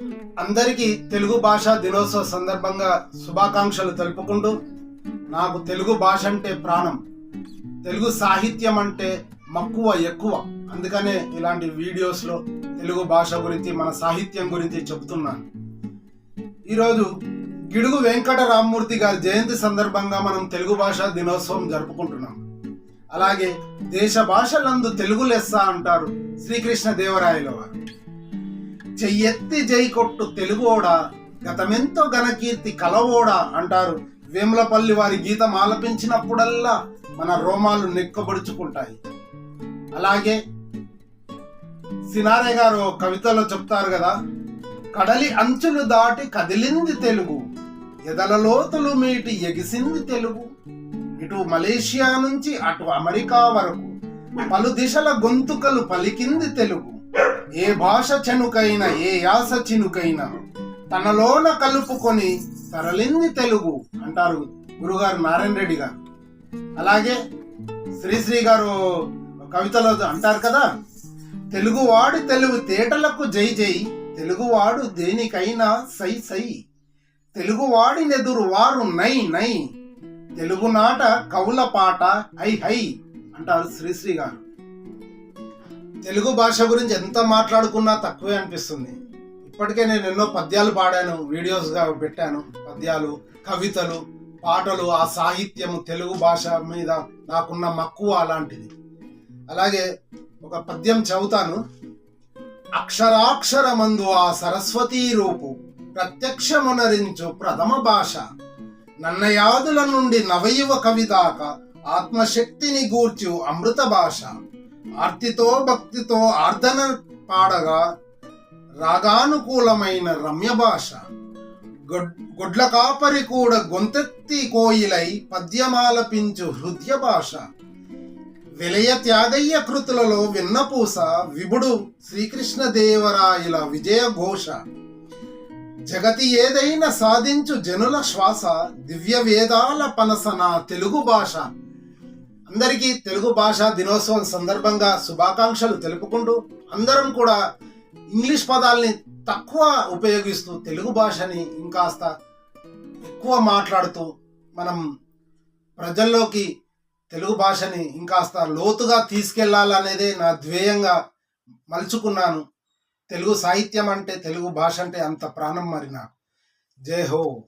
అందరికీ తెలుగు భాషా దినోత్సవ సందర్భంగా శుభాకాంక్షలు తెలుపుకుంటూ నాకు తెలుగు భాష అంటే ప్రాణం. తెలుగు సాహిత్యం అంటే మక్కువ ఎక్కువ. అందుకనే ఇలాంటి వీడియోస్లో తెలుగు భాష గురించి మన సాహిత్యం గురించి చెబుతున్నాను ఈరోజు గిడుగు వెంకట రామ్మూర్తి గారి జయంతి సందర్భంగా మనం తెలుగు భాష దినోత్సవం జరుపుకుంటున్నాం. అలాగే దేశ భాషలందు తెలుగు లెస్స అంటారు శ్రీకృష్ణ దేవరాయల వారు. చెయ్యెత్తి జై కొట్టు తెలుగోడా గతమెంతో ఘనకీర్తి కలవోడా అంటారు. వేములపల్లి వారి గీతం ఆలపించినప్పుడల్లా మన రోమాలు నెక్కబడుచుకుంటాయి. అలాగే సినారే గారు కవితలో చెప్తారు కదా కడలి అంచులు దాటి కదిలింది తెలుగు ఎదల లోతులు మీటి ఎగిసింది తెలుగు. ఇటు మలేషియా నుంచి అటు అమెరికా వరకు పలు దిశల గొంతుకలు పలికింది తెలుగు. ఏ భాష చెనుకైనా ఏ యాస చినుకైనా తనలోన కలుపుకొని తరలింది తెలుగు అంటారు గురుగారు నారాయణ రెడ్డి గారు. అలాగే శ్రీశ్రీ గారు కవితలో అంటారు కదా తెలుగువాడి తెలుగు తేటలకు జై జై తెలుగువాడు దేనికైనా సై సై తెలుగువాడి నెదురు వారు నై నై తెలుగునాట కవుల పాట హై హై అంటారు శ్రీశ్రీ గారు. తెలుగు భాష గురించి ఎంత మాట్లాడుకున్నా తక్కువే అనిపిస్తుంది. ఇప్పటికే నేను ఎన్నో పద్యాలు పాడాను వీడియోస్గా పెట్టాను. పద్యాలు కవితలు పాటలు ఆ సాహిత్యము తెలుగు భాష మీద నాకున్న మక్కువ అలాంటిది. అలాగే ఒక పద్యం చదువుతాను. అక్షరాక్షరమందు ఆ సరస్వతీ రూపు ప్రత్యక్షమునరించు ప్రథమ భాష. నన్నయాదుల నుండి నవయువ కవి దాకా ఆత్మశక్తిని గూర్చు అమృత భాష. ఆర్తితో భక్తితో ఆర్ధన పాడగా రాగానుకూలమైన రమ్య భాష. గొడ్- గొడ్ల కాపరి కూడా గొంతెత్తి కోయిలై పద్యమాలపించు హృదయ భాష. విలయ త్యాగయ్య కృతులలో విన్నపూస విభుడు శ్రీకృష్ణదేవరాయల విజయ ఘోష. జగతి ఏదైనా సాధించు జనుల శ్వాస దివ్య వేదాల పనసన తెలుగు భాష. అందరికీ తెలుగు భాష దినోత్సవం సందర్భంగా శుభాకాంక్షలు తెలుపుకుంటూ అందరం కూడా ఇంగ్లీష్ పదాల్ని తక్కువ ఉపయోగిస్తూ తెలుగు భాషని ఇంకాస్త ఎక్కువ మాట్లాడుతూ మనం ప్రజల్లోకి తెలుగు భాషని ఇంకాస్త లోతుగా తీసుకెళ్ళాలనేదే నా ధ్యేయంగా మలుచుకున్నాను. తెలుగు సాహిత్యం అంటే తెలుగు భాష అంటే అంత ప్రాణం మరి నాకు. జై హో.